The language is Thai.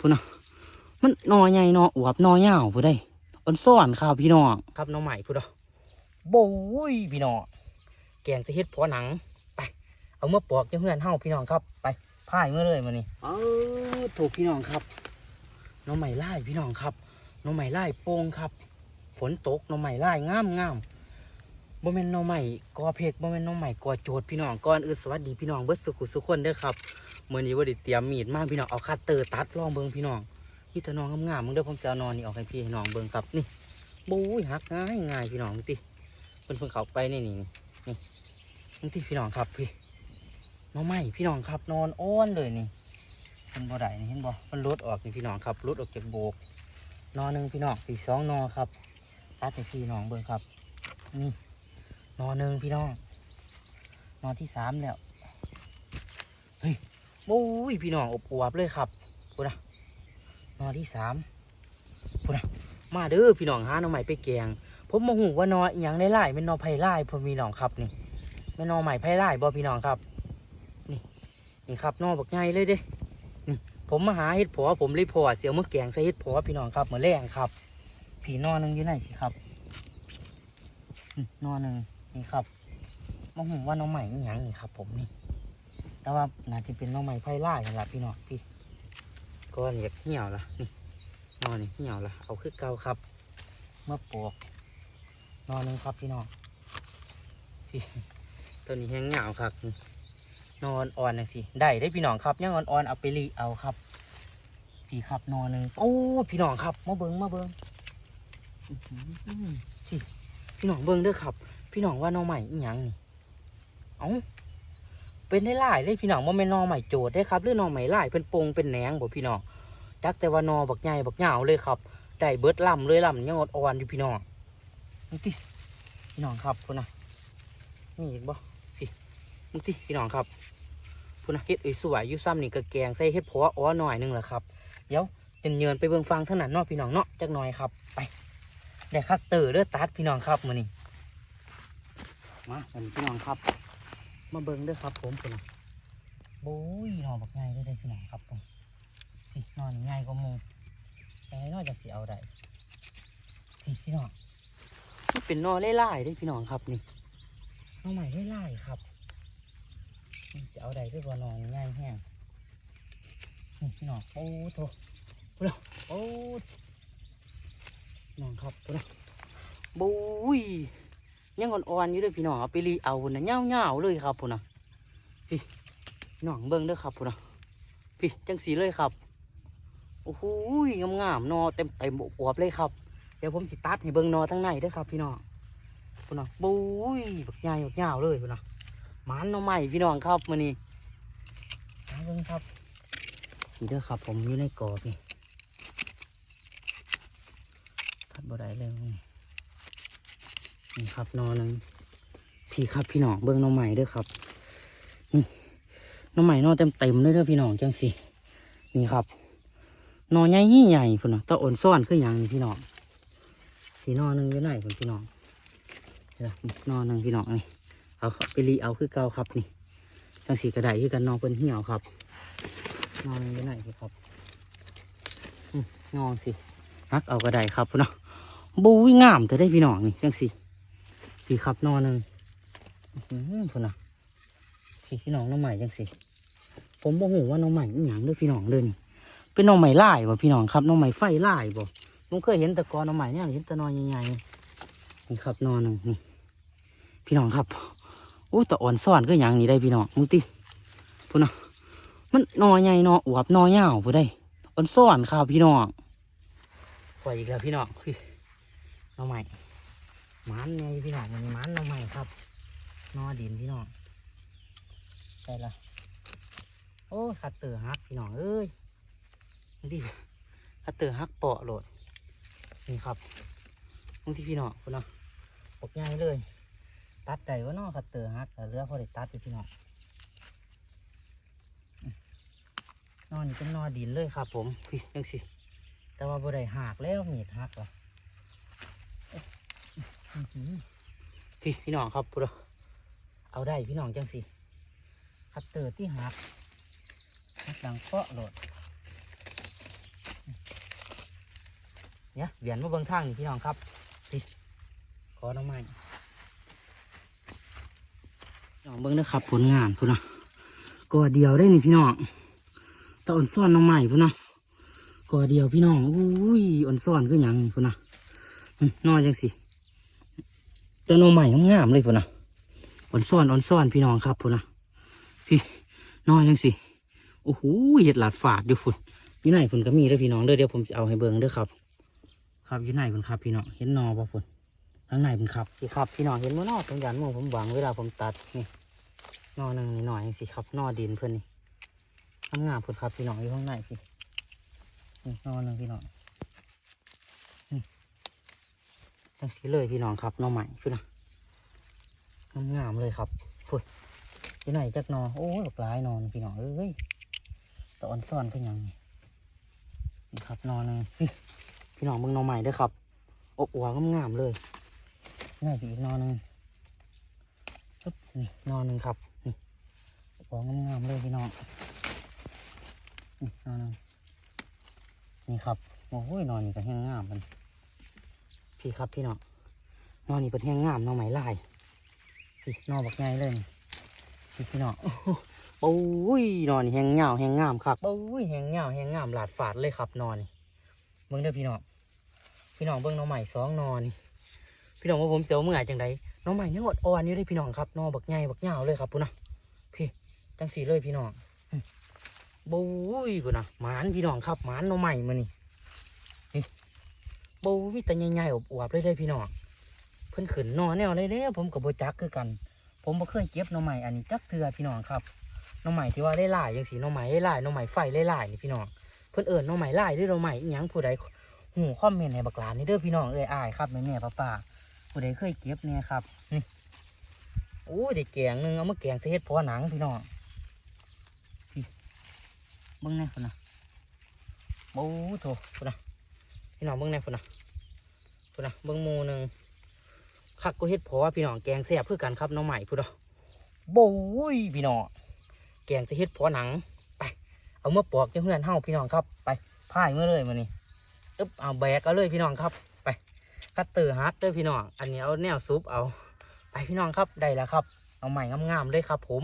พูนะมันหนอใหญ่หนออวบหนอยาวพูได้อันซ่อนครับพี่น้องครับหน้องใหม่พูดอะโบ้ยพี่น้องแกงจะเฮ็ดพอหนังไปเอาเมื่อปอกเจ้าเพื่อนเฮาพี่น้องครับไปพ่ายเมื่อเลยมานี่เออถูกพี่น้องครับหน้องใหม่ไล่พี่น้องครับหน้องใหม่ไล่โป่งครับ ฝนตกหน้องใหม่ไล่งามงามบ่แม่นหน้องใหม่กอเพกบ่แม่นหน้องใหม่กอโจดพี่น้องก่อนอื่นสวัสดีพี่น้องเบิดสุขุสุขคนเด้อครับ เมื่อนี้ว่าด้เตรียมมีดมาพี่น้องเอาคัตเตอร์ตัดลองเบิ่งพี่น้องมีแต่น้องงามๆมึงเด้อผมจะเอานอนนี่ออกให้พี่ให้น้องเบิ่งครับนี่บู๊หักง่ายง่ายพี่น้องติเพิ่นเพิ่งเขาไปนี่นี่นี่นี่ติพี่น้องครับพี่น้องใหม่พี่น้องครับนอนอ้อนเลยนี่เห็นบ่ได้นี่เห็นบ่มันลุดออกนี่พี่น้องครับลุดออกจากโบกนอนหนึ่งพี่น้องสี่สองนอครับตัดให้พี่น้องเบิ่งครับนี่นอหนึ่งพี่น้องนอนที่สามแล้วโอ้ย พี่น้องอบอวบเลยครับพูดนะนอที่สามพูดนะมาเด้อพี่น้องหาหน่อใหม่ไปแกงผมมาหูว่านออหย่างได้ไล่เป็นนอไผ่ไล่พอมีน้องครับนี่เป็นนอใหม่ไผ่ไล่บ่พี่น้องครับ นี่ นี่ครับนอบักใหญ่เลยเด้นี่ผมมาหาเห็ดผัวผมเลยพอเสียวมื่อแกงใส่เห็ดผัวพี่น้องครับเหมือนแรงครับ ผีนอหนึงอยู่ไหนพี่ครับอืมนอหนึ่งนี่ครับมาหูว่าน้องใหม่อหย่างนี่ครับ ผมนี่ แต่ว่าน่าจะเป็นน้องไม้ไผ่ล่ายนั่นละพี่น้องพี่ก็อยากเหี่ยวละนี่นอนนี่เหี่ยวละเอาคือเก่าครับ เมื่อปลวกนอนหนึงครับพี่น้องพี่ตัวนี้แห้งเหงาครับนี่นอนอ่อนนะสิได้ได้พี่น้องครับยังอ่อนๆเอาไปรีเอาครับ พี่ครับนอนหนึ่งโอ้พี่น้องครับมาเบิ้งมาเบิ้งอื้อหือพี่พี่น้องเบิ้งเด้อครับ พี่น้องว่าน้องใหม่อีหยังนี่เอ้า เป็นได้หลายเลยพี่น้องว่าแม่นอใหม่โจดได้ครับหรือนอใหม่หลายเป็นปงเป็นแหนงบ่พี่น้องจักแต่ว่านอบักใหญ่บักเหยาเลยครับได้เบิดลำเลยลำยังอดอ่อนอยู่พี่น้องนี่ติพี่น้องครับพุ่นนะนี่อีกบ่พี่นี่ติพี่น้องครับพุ่นนะเฮ็ดอ้ยสวยอยู่ซ้ำนี่ก็แกงใส่เฮ็ดผัวอ้อหน่อยหนึงแหละครับเดี๋ยวจะเยินไปเบิ่งฟังเท่านั้นเนาะพี่น้องเนาะจักหน่อยครับไปได้คัตเตอร์เด้อตัดพี่น้องครับมือนี้มาพี่น้องครับ มาเบิ่งเด้อครับ ผมพุ่นนะโอ้ยนอนบักง่ายได้อพี่น้องครับผมพี่นอนง่ายก็มูแต่นอกจากสิเอาได้พี่พี่น้องมันเป็นนอนไล่ๆได้อพี่น้องครับนี่น้องใหม่ไล่ๆครับนี่จะเอาได้ด้วยบ่นอนง่ายแห้งนี่พี่น้องโอ้โถพุ่นนะโอ้น้องครับพุ่นนะบุ้ย ยังอ่อนๆอยู่เลยพี่น้องเอาไปรีเอาพุ่นนะเงาๆเลยครับพุ่นนะพี่น้องเบิ้งเด้อครับพุ่นนะพี่จังสีเลยครับโอ้โหงามงามนอเต็มเต็มอวบเลยครับ เดี๋ยวผมสิตัดให้เบิ้งนอทั้งในเด้อครับ พี่น้องพุ่นนะบุ้ยบักใหญ่บักยาวเลยพุ่นนะมันนอใหม่พี่น้องครับมื้อนี้มาเบิ้งครับนี่เด้อครับ ผมอยู่ในกรอบนี่ทัดบ่ได้เลยนี่ นี่ครับนอหนึงพี่ครับพี่น้องเบิ้งหนอใหม่ด้อครับน้องใหม่นอนเต็มเต็มเลยเด้อพี่น้องจังสินี่ครับนอนใหญ่ยี่ใหญ่พุ่นนะตะอ่อนซ่อนคืออย่างนี้พี่น้องพี่นอนนึงอยู่ไหนพุ่นพี่น้องนอนนึงพี่น้องนี่เอาไปรีเอาคือเก่าครับนี่จังสีกระไดคือกันนอนเป็นเหี่ยวครับ นอนนึงอยู่ไหนพี่ครับนอนสิฮักเอากระไดครับพุ่นนะบูยงงามแต่ได้พี่น้องนี่จังสิ พี่ครับนอนหนึ่งอื้อหือพุ่นะพี่พี่น้องน้องใหม่จังสิ ผมบอกหูว่าน้องใหม่อีหยังเด้วยพี่น้องเลยนี่เป็นน้องใหม่ล่บ่พี่น้องครับน้องใหม่ไฟล่บ่ผมเคยเห็นต่กอนน้องใหม่เนี่ยเห็นต่นอนใหญ่ๆนี่ครับนอนหนึ่งนี่พี่น้องครับโอ้แต่อ่อนซ่อนก็อย่างนี้ได้พี่น้องมึงติพูนะมันนอใหญ่นออวบนอยาวพูได้อ่อนซ่อนครับพี่น้องปล่อยอีกแล้วพี่น้องพี่น้องใหม่ มันไงพี่น้องมันมันน้องใหม่ครับนอดินพี่น้องใช่ละโอ้คัตเตอฮักพี่น้องเอ้ยนี่ดิคัตเตอฮักเปาะโหลดนี่ครับบางที่พี่น้องคุณเนาะปกง่ายเลย ตัดใจว่าน้อคัตเตอฮักแต่เรือพอได้ตัดอยู่พี่น้องอืมนอนนี่เป็นนอดินเลยครับ ผมพี่ยังสิแต่ว่าบ่ได้หักแล้วมีดหักเหือ พี่พี่น้องครับพูดเอาได้พี่น้องจังสิคัตเตอร์ที่หักหักดังเปาะโหลดเนี่ยเหรียญมาเบิ่งทางนี่พี่น้องครับนี่ขอน้องไม้พี่น้องเบิ่งนะครับผลงานพุ่นนะก่อเดียวได้นี่พี่น้องตะอ่อนซ่อนน้องไม้พุ่นนะก่อเดียวพี่น้องอุ้ยอ่อนซ่อนก็ยังพุ่นนะนอนจังสิ แต่น้องไม้งามเลยพุ่นนะอ่อนซ่อนอ่อนซ่อนพี่น้องครับพุ่นนะพี่นอนจังสิโอ้โหเห็ดหลาดฝาดอยู่พุ่นยู่ไหนพุ่นก็มีเด้อพี่น้องเด้อเดี๋ยวผมจะเอาให้เบิ่งเด้อครับ ครับยู่ไหนพุ่นครับ พี่น้องเห็นนอป่ะพุ่นข้างในพุ่นครับพี่ครับ พี่น้องเห็นว่านอตรงยันหมองผมหวังเวลาผมตัดนี่นอหนึ่งนี่หน่อยสิครับนอดินเพื่อนนี่ทำงามพุ่นครับพี่น้องอยู่ข้างในพี่นี่นอหนึ่งพี่น้องนี่ จังสีเลยพี่น้องครับนอใหม่พุ่นะงามๆเลยครับพุ่นอยู่ไหนจักนอโอ้หลากหลายนอนพี่น้องเอ้ยตอนซ่อนก็ยังนี่นี่ครับนอหนึ่งพี่พี่น้องเมืองหนอใหม่ด้วยครับอบอวบงามๆเลยนี่อีกนอนหนึ่งปึ๊บนี่นอนหนึ่งครับนี่อบอวงามๆเลยพี่น้องนี่นอนหนึ่งนี่ครับโอ้ยนอนนี่ก็แห้งงามมัน พี่ครับพี่น้องนอนนี่เป็นแห้งงามนอนไหมลายพี่นอนบักไงเลยนี่พี่พี่น้องโอ้โหปุ้ยนอนนี่แห้งเงาแห้งงามครับปุ้ยแห้งเงาแห้งงามหลาดฝาดเลยครับนอนนี่เบิ่งเด้อพี่น้องพี่น้องเบิ่งน้องใหม่สองนอนี่พี่น้องว่าผมเสียวเมื่อยจังไดน้องใหม่ยังอดอ่อนอยู่ได้พี่น้องครับนอบักใหญ่บักยาเลยครับพุ่นนะพี่จังสีเลยพี่น้องบู๊ยพุ่นนะหมานพี่น้องครับหมานน้องใหม่มานี่นี่ บู๊ยแต่ใหญ่ๆอบอวบๆเลยได้พี่น้องเพิ่นขึ้นหนอแนวเลยเด้อผมกับโบจักคือกัน ผมบ่เคยเก็บหน้องใหม่อันนี้จักเทือพี่น้องครับหน้องใหม่ที่ว่าไล่ๆจังสีหน้องใหม่ไล่ๆหน้องใหม่ไฟไล่ๆนี่พี่น้องเพิ่นเอิญน้องใหม่ไล่หรือหน้องใหม่อีหยังผู้ใดหูคอมเมนต์ให้บักลานนี่เด้อพี่น้องเอ้ยอายครับแม่แม่ป้าป้าผู้ใดเคยเก็บเนี่ยครับนี่โอ้ยได้แกงหนึงเอามาแกงใส่เฮ็ดพอหนังพี่น้องพี่เบิ่งแน่พุ่นนะโอ้โถพุ่นนะ พี่น้องเบิ่งแน่พุ่นนะพุ่นนะเบิ่งมูหนึ่งคักก็เฮ็ดพอพี่น้องแกงแซ่บเพื่อกันครับน้องใหม่พุ่นนะโบ้ยพี่น้องแกงใส่เฮ็ดพอหนังไป เอาเมื่อปอกจังเพื่อนเฮาพี่น้องครับไปพายเมื่อเลยมานี่อึ๊บเอาแบกเอาเลยพี่น้องครับ ไปคัตเตอร์ฮักเด้อพี่น้องอันนี้เอาแนวซุปเอา ไปพี่น้องครับได้แล้วครับ เอาใหม่งามๆเลยครับ ผม